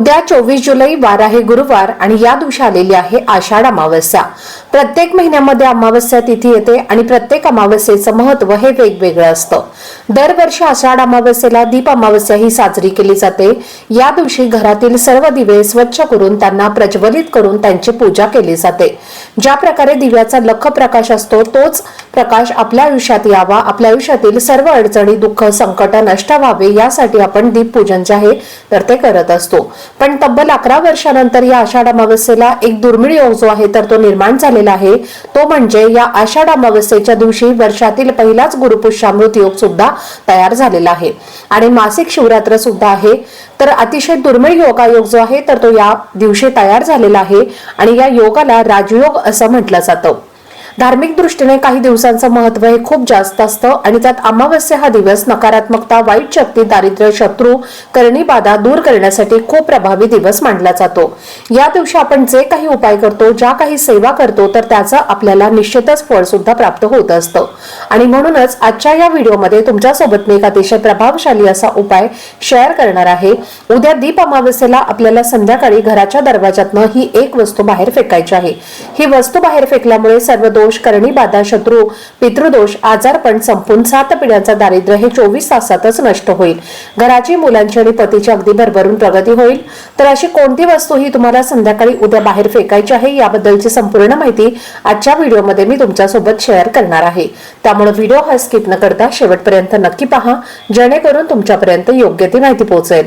उद्या चोवीस जुलै वार आहे गुरुवार आणि या दिवशी आलेली आहे आषाढ अमावस्या. प्रत्येक महिन्यामध्ये अमावस्या तिथी येते आणि प्रत्येक अमावस्येचं महत्त्व हे वेगवेगळं असतं. दरवर्षी आषाढ अमावस्येला दीप अमावस्या ही साजरी केली जाते. या दिवशी घरातील सर्व दिवे स्वच्छ करून त्यांना प्रज्वलित करून त्यांची पूजा केली जाते. ज्या प्रकारे दिव्याचा लख प्रकाश असतो तोच प्रकाश आपल्या आयुष्यात यावा आपल्या आयुष्यातील सर्व अडचणी दुःख संकट नष्ट व्हावे यासाठी आपण दीप पूजन जे आहे तर ते करत असतो. पण तब्बल अकरा वर्षानंतर या आषाढ अमावस्येला एक दुर्मिळ योग जो आहे तर तो निर्माण झालेला आहे. तो म्हणजे या आषाढ अमावस्येच्या दिवशी वर्षातील पहिलाच गुरुपुष्यामृत योग सुद्धा तयार झालेला आहे. आणि मासिक शिवरात्र सुद्धा आहे. तर अतिशय दुर्मिळ योगायोग जो आहे तर तो या दिवशी तयार झालेला आहे. आणि या योगाला राजयोग असं म्हटलं जातं. धार्मिक दृष्टीने काही दिवसांचं महत्त्व हे खूप जास्त असतं आणि त्यात अमावस्या हा दिवस नकारात्मकता वाईट शक्ती दारिद्र्य शत्रू करणी बाधा दूर करण्यासाठी खूप प्रभावी दिवस मानला जातो. या दिवशी आपण जे काही उपाय करतो ज्या काही सेवा करतो तर त्याचं आपल्याला निश्चितच फळ सुद्धा प्राप्त होत असतं. आणि म्हणूनच आजच्या या व्हिडिओमध्ये तुमच्यासोबत मी एक अतिशय प्रभावशाली असा उपाय शेअर करणार आहे. उद्या दीप अमावस्येला आपल्याला संध्याकाळी घराच्या दरवाजातनं ही एक वस्तू बाहेर फेकायची आहे. ही वस्तू बाहेर फेकल्यामुळे सर्व दोष करणी बाधा शत्रू पितृदोष आजारपण संपून सात पिढ्यांचा दारिद्र्य हे चोवीस तासातच नष्ट होईल. घराची मुलांची आणि पतीची अगदी भरभरून प्रगती होईल. तर अशी कोणती वस्तू ही तुम्हाला संध्याकाळी उद्या बाहेर फेकायची आहे याबद्दलची संपूर्ण माहिती आजच्या व्हिडिओमध्ये मी तुमच्यासोबत शेअर करणार आहे. त्यामुळे व्हिडिओ हा स्किप न करता शेवटपर्यंत नक्की पहा जेणेकरून तुमच्यापर्यंत योग्य ती माहिती पोहोचेल.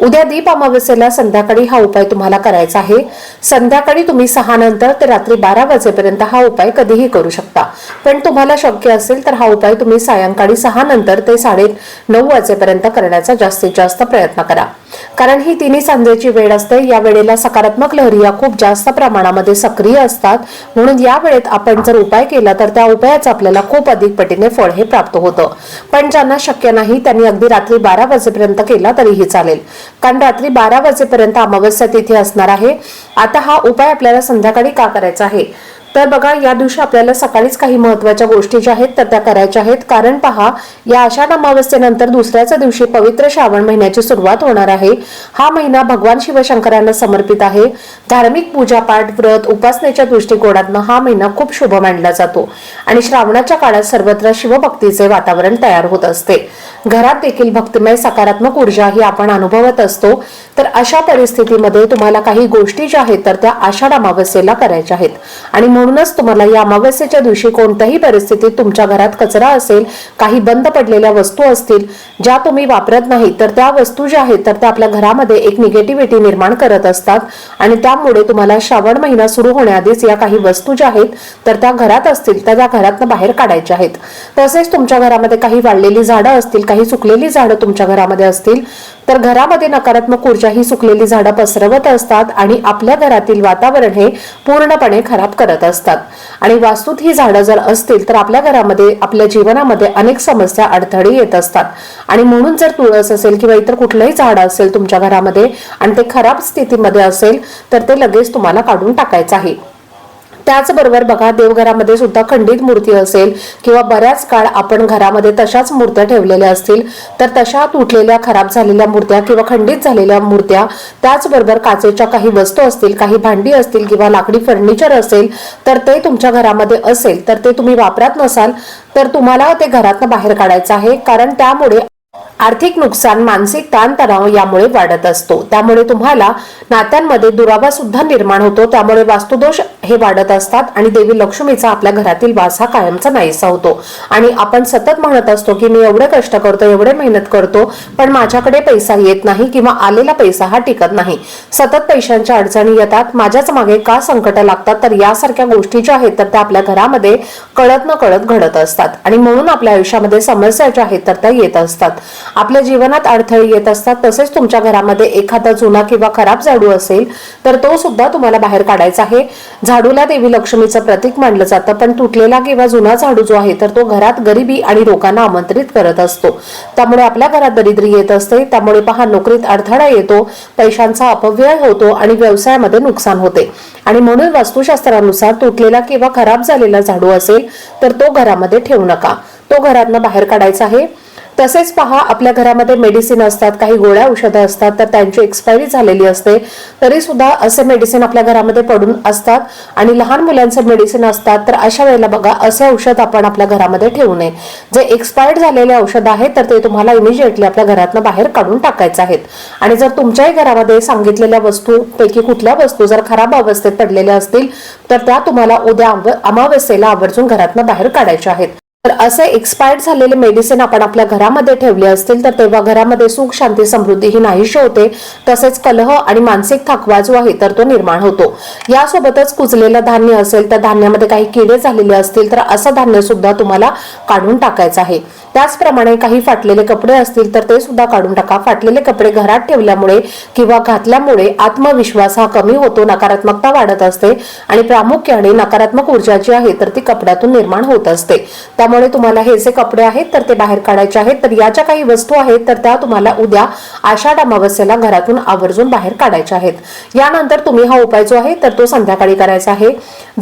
उद्या दीप अमावस्येला संध्याकाळी हा उपाय तुम्हाला करायचा आहे. संध्याकाळी तुम्ही सहा नंतर ते रात्री बारा वाजेपर्यंत हा उपाय कधीही करू शकता. पण तुम्हाला शक्य असेल तर हा उपाय तुम्ही सायंकाळी सहा नंतर ते साडे नऊ वाजेपर्यंत करण्याचा जास्तीत जास्त प्रयत्न करा. कारण ही तिन्ही सांजेची वेळ असते. या वेळेला सकारात्मक लहरी या खूप जास्त प्रमाणामध्ये सक्रिय असतात. म्हणून या वेळेत आपण जर उपाय केला तर त्या उपायाचं आपल्याला खूप अधिक पटीने फळ हे प्राप्त होतं. पण ज्यांना शक्य नाही त्यांनी अगदी रात्री बारा वाजेपर्यंत केला तरीही चालेल. कारण रात्री बारा वाजेपर्यंत अमावस्या तिथे असणार आहे. आता हा उपाय आपल्याला संध्याकाळी का करायचा आहे? तर बघा या दिवशी आपल्याला सकाळीच काही महत्त्वाच्या गोष्टी ज्या आहेत तर त्या करायच्या आहेत. कारण पहा या आषाढ अमावस्येनंतर दुसऱ्याच्या दिवशी पवित्र श्रावण महिन्याची सुरुवात होणार आहे. हा महिना भगवान शिवशंकरांना समर्पित आहे. धार्मिक पूजापाठ व्रत उपासनेच्या दृष्टिकोनातनं हा महिना खूप शुभ मानला जातो. आणि श्रावणाच्या काळात सर्वत्र शिवभक्तीचे वातावरण तयार होत असते. घरात देखील भक्तिमय सकारात्मक ऊर्जा ही आपण अनुभवत असतो. तर अशा परिस्थितीमध्ये तुम्हाला काही गोष्टी ज्या आहेत तर त्या आषाढ अमावस्येला करायच्या आहेत. आणि म्हणूनच तुम्हाला या अमावस्येच्या दिवशी कोणत्याही परिस्थितीत तुमच्या घरात कचरा असेल काही बंद पडलेल्या वस्तू असतील ज्या तुम्ही वापरत नाही तर त्या वस्तू ज्या आहेत तर त्या आपल्या घरामध्ये एक निगेटिव्हिटी निर्माण करत असतात. आणि त्यामुळे तुम्हाला श्रावण महिना सुरू होण्याआधीच या काही वस्तू ज्या आहेत तर त्या घरात असतील तर त्या घरातनं बाहेर काढायच्या आहेत. तसेच तुमच्या घरामध्ये काही वाढलेली झाडं असतील काही सुकलेली झाडं तुमच्या घरामध्ये असतील तर घरामध्ये नकारात्मक ऊर्जा ही सुकलेली झाडं पसरवत असतात आणि आपल्या घरातील वातावरण हे पूर्णपणे खराब करत असतात आणि वास्तूत ही झाडं जर असतील तर आपल्या घरामध्ये आपल्या जीवनामध्ये अनेक समस्या अडथळे येत असतात. आणि म्हणून जर तुळस असेल किंवा इतर कुठलंही झाड असेल तुमच्या घरामध्ये आणि ते खराब स्थितीमध्ये असेल तर ते लगेच तुम्हाला काढून टाकायचं आहे. त्याचबरोबर बघा देवघरामध्ये सुद्धा खंडित मूर्ती असेल किंवा बऱ्याच काळ आपण घरामध्ये तशाच मूर्त्या ठेवलेल्या असतील तर तशा तुटलेल्या खराब झालेल्या मूर्त्या किंवा खंडित झालेल्या मूर्त्या त्याचबरोबर काचेच्या काही वस्तू असतील काही भांडी असतील किंवा लाकडी फर्निचर असेल तर ते तुमच्या घरामध्ये असेल तर ते तुम्ही वापरत नसाल तर तुम्हाला ते घरातनं बाहेर काढायचं आहे. कारण त्यामुळे आर्थिक नुकसान मानसिक ताणतणाव यामुळे वाढत असतो. त्यामुळे तुम्हाला नात्यांमध्ये दुरावा सुद्धा निर्माण होतो. त्यामुळे वास्तुदोष हे वाढत असतात आणि देवी लक्ष्मीचा आपल्या घरातील वास हा कायमचा नाहीसा होतो. आणि आपण सतत म्हणत असतो की मी एवढे कष्ट करतो एवढे मेहनत करतो पण माझ्याकडे पैसा येत नाही किंवा आलेला पैसा हा टिकत नाही. सतत पैशांच्या अडचणी येतात. माझ्याच मागे का संकट लागतात? तर यासारख्या गोष्टी ज्या आहेत तर त्या आपल्या घरामध्ये कळत न कळत घडत असतात. आणि म्हणून आपल्या आयुष्यामध्ये समस्या ज्या आहेत तर त्या येत असतात. आपल्या जीवनात अडथळे येत असतात तसेच तुमच्या घरामध्ये एखादा जुना किंवा खराब झाडू असेल तर तो सुद्धा तुम्हाला बाहेर काढायचा आहे. झाडूला देवी लक्ष्मीचं प्रतीक मानलं जातं पण तुटलेला किंवा जुना झाडू जो आहे तर तो घरात गरिबी आणि रोगांना आमंत्रित करत असतो. त्यामुळे आपल्या घरात दरिद्री येत असते त्यामुळे पहा नोकरीत अडथळा येतो पैशांचा अपव्यय होतो आणि व्यवसायामध्ये नुकसान होते. आणि म्हणून वास्तुशास्त्रानुसार तुटलेला किंवा खराब झालेला झाडू असेल तर तो घरामध्ये ठेवू नका. तो घरातनं बाहेर काढायचा आहे. तसेच पहा आपल्या घरामध्ये मेडिसिन असतात काही गोळ्या औषधं असतात तर त्यांची एक्सपायरी झालेली असते. तरी सुद्धा असे मेडिसिन आपल्या घरामध्ये पडून असतात आणि लहान मुलांचे मेडिसिन असतात तर अशा वेळेला बघा असे औषध आपण आपल्या घरामध्ये ठेवू नये. जे एक्सपायर्ड झालेले औषध आहे तर ते तुम्हाला इमिजिएटली आपल्या घरातनं बाहेर काढून टाकायचे आहेत. आणि जर तुमच्याही घरामध्ये सांगितलेल्या वस्तू पैकी कुठल्या वस्तू जर खराब अवस्थेत पडलेल्या असतील तर त्या तुम्हाला उद्या अमावस्येला आवर्जून घरातनं बाहेर काढायच्या आहेत. तर असे एक्सपायर्ड झालेले मेडिसिन आपण आपल्या घरामध्ये ठेवले असतील तर तेव्हा घरामध्ये सुख शांती समृद्धी ही नाहीशी होते. तसेच कलह आणि मानसिक थकवा जो आहे तर तो निर्माण होतो. यासोबतच कुजलेलं धान्य असेल तर धान्यामध्ये काही किडे झालेले असतील तर असं धान्य सुद्धा तुम्हाला काढून टाकायचं आहे. त्याचप्रमाणे काही फाटलेले कपडे असतील तर ते सुद्धा काढून टाका. फाटलेले कपडे घरात ठेवल्यामुळे किंवा घातल्यामुळे आत्मविश्वास हा कमी होतो नकारात्मकता वाढत असते आणि प्रामुख्याने नकारात्मक ऊर्जा जी आहे तर ती कपड्यातून निर्माण होत असते. त्यामुळे तुम्हाला हे जे कपडे आहेत तर ते बाहेर काढायचे आहेत. तर या ज्या काही वस्तू आहेत तर त्या तुम्हाला उद्या आषाढ अमावस्येला घरातून आवर्जून बाहेर काढायच्या आहेत. यानंतर तुम्ही हा उपाय जो आहे तर तो संध्याकाळी करायचा आहे.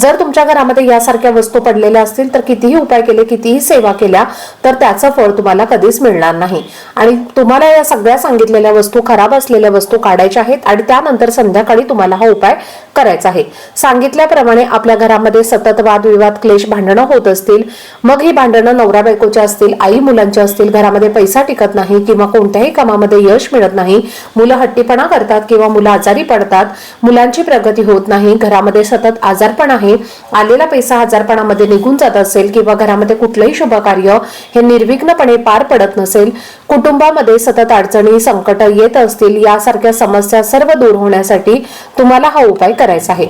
जर तुमच्या घरामध्ये यासारख्या वस्तू पडलेल्या असतील तर कितीही उपाय केले कितीही सेवा केल्या तर त्याचं फळ तुम्हाला कधीच मिळणार नाही. आणि तुम्हाला या सगळ्या सांगितलेल्या वस्तू खराब असलेल्या वस्तू काढायच्या आहेत आणि त्यानंतर संध्याकाळी तुम्हाला हा उपाय करायचा आहे. सांगितल्याप्रमाणे आपल्या घरामध्ये सतत वादविवाद क्लेश भांडणं होत असतील. मग ही भांडणं नवरा बायकोच्या असतील आई मुलांच्या असतील घरामध्ये पैसा टिकत नाही किंवा कोणत्याही कामामध्ये यश मिळत नाही मुलं हट्टीपणा करतात किंवा मुलं आजारी पडतात मुलांची प्रगती होत नाही घरामध्ये सतत आजारपण आहे आलेला पैसा आजारपणामध्ये निघून जात असेल किंवा घरामध्ये कुठलंही शुभ कार्य हे निर्विघ्नपणे पार पडत नसेल कुटुंबामध्ये सतत अडचणी संकट येत असतील यासारख्या समस्या सर्व दूर होण्यासाठी तुम्हाला हा उपाय करायचा आहे.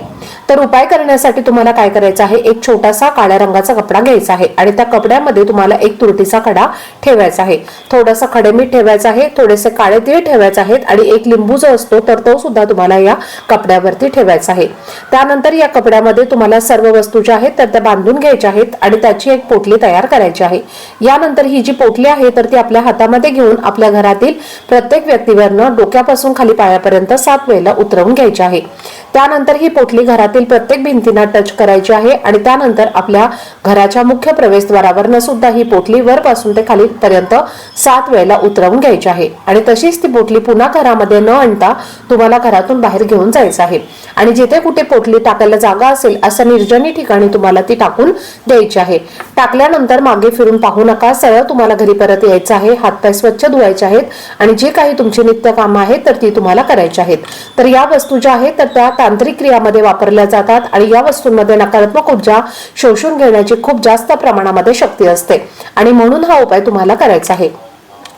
तर उपाय करण्यासाठी तुम्हाला काय करायचं आहे? एक छोटासा काळ्या रंगाचा कपडा घ्यायचा आहे आणि त्या कपड्यामध्ये तुम्हाला एक तुरटीचा खडा ठेवायचा आहे. थोडासा खडेमीठ ठेवायचा आहे थोडेसे काळे तीळ ठेवायचे आहेत आणि एक लिंबू जो असतो तर तो सुद्धा तुम्हाला या कपड्यावरती ठेवायचा आहे. त्यानंतर या कपड्यामध्ये तुम्हाला सर्व वस्तू ज्या आहेत तर त्या बांधून घ्यायच्या आहेत आणि त्याची एक पोटली तयार करायची आहे. यानंतर ही जी पोटली आहे तर ती आपल्या हातामध्ये घेऊन आपल्या घरातील प्रत्येक व्यक्तीवरनं डोक्यापासून खाली पायापर्यंत सात वेळेला उतरवून घ्यायची आहे. त्यानंतर ही पोटली घरातील प्रत्येक भिंतींना टच करायची आहे आणि त्यानंतर आपल्या घराच्या मुख्य प्रवेशद्वारावरनं सुद्धा ही पोटली वरपासून ते खाली पर्यंत सात वेळेला उतरवून घ्यायची आहे. आणि तशीच ती पोटली पुन्हा घरामध्ये न आणता तुम्हाला घरातून बाहेर घेऊन जायचं आहे. आणि जिथे कुठे पोटली टाकायला जागा असेल असं निर्जनी ठिकाणी तुम्हाला ती टाकून द्यायची आहे. टाकल्यानंतर मागे फिरून पाहू नका सरळ तुम्हाला घरी परत यायचं आहे. हातपाय स्वच्छ धुवायचे आहेत आणि जे काही तुमची नित्य कामं आहेत तर ती तुम्हाला करायची आहेत. तर या वस्तू ज्या आहेत तर त्या तांत्रिक क्रियामध्ये वापरल्या जातात आणि या वस्तूंमध्ये नकारात्मक ऊर्जा शोषून घेण्याची खूप जास्त प्रमाणामध्ये शक्ती असते. आणि म्हणून हा उपाय तुम्हाला करायचा आहे.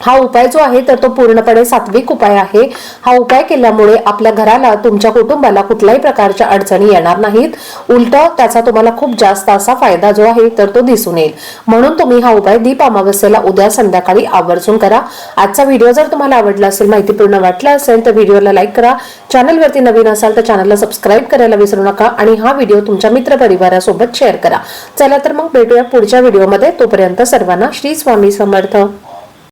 हा उपाय जो आहे तर तो पूर्णपणे सात्विक उपाय आहे. हा उपाय केल्यामुळे आपल्या घराला तुमच्या कुटुंबाला कुठल्याही प्रकारच्या अडचणी येणार नाहीत. उलट त्याचा तुम्हाला खूप जास्त असा फायदा जो आहे तर तो दिसून येईल. म्हणून तुम्ही हा उपाय दीप अमावस्येला उद्या संध्याकाळी आवर्जून करा. आजचा व्हिडिओ जर तुम्हाला आवडला असेल माहितीपूर्ण वाटला असेल तर व्हिडिओला लाईक करा. चॅनलवरती नवीन असाल तर चॅनलला सबस्क्राईब करायला विसरू नका आणि हा व्हिडिओ तुमच्या मित्रपरिवारासोबत शेअर करा. चला तर मग भेटूया पुढच्या व्हिडिओमध्ये. तोपर्यंत सर्वांना श्री स्वामी समर्थ.